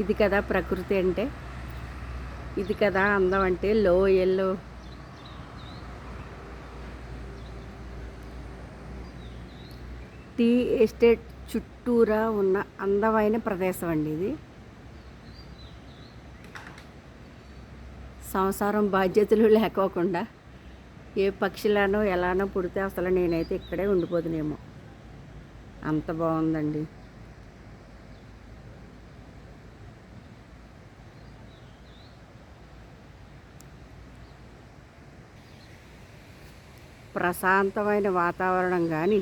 ఇది కదా ప్రకృతి అంటే. ఇది కదా అందం అంటే లోయల్లో టీ ఎస్టేట్ చుట్టూరా ఉన్న అందమైన ప్రదేశం అండి ఇది. సంసారం బాధ్యతలు లేకోకుండా ఏ పక్షిలానో ఎలానో పుడితే అసలు నేనైతే ఇక్కడే ఉండిపోదునేమో. అంత బాగుందండి. ప్రశాంతమైన వాతావరణం కానీ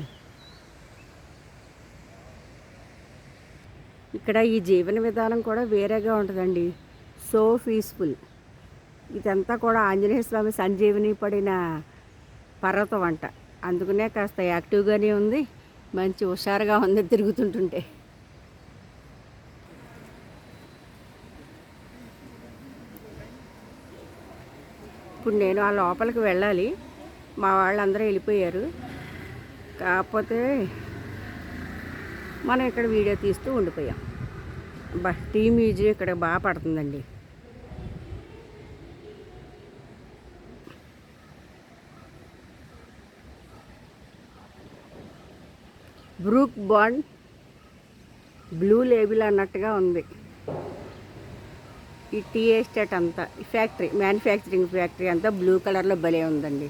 ఇక్కడ ఈ జీవన విధానం కూడా వేరేగా ఉంటుందండి. So peaceful. ఇదంతా కూడా ఆంజనేయ స్వామి సంజీవిని పడిన పర్వతం అంట. అందుకనే కాస్త యాక్టివ్గానే ఉంది. మంచి హుషారుగా ఉంది తిరుగుతుంటుంటే. ఇప్పుడు నేను ఆ లోపలికి వెళ్ళాలి. మా వాళ్ళందరూ వెళ్ళిపోయారు. కాకపోతే మనం ఇక్కడ వీడియో తీస్తూ ఉండిపోయాం. బా టీ మ్యూజియం ఇక్కడ బాగా పడుతుందండి. బ్రూక్ బాండ్ బ్లూ లేబుల్ అన్నట్టుగా ఉంది. ఈ టీ ఎస్టేట్ అంతా ఫ్యాక్టరీ మ్యానుఫ్యాక్చరింగ్ ఫ్యాక్టరీ అంతా బ్లూ కలర్లో భలే ఉందండి.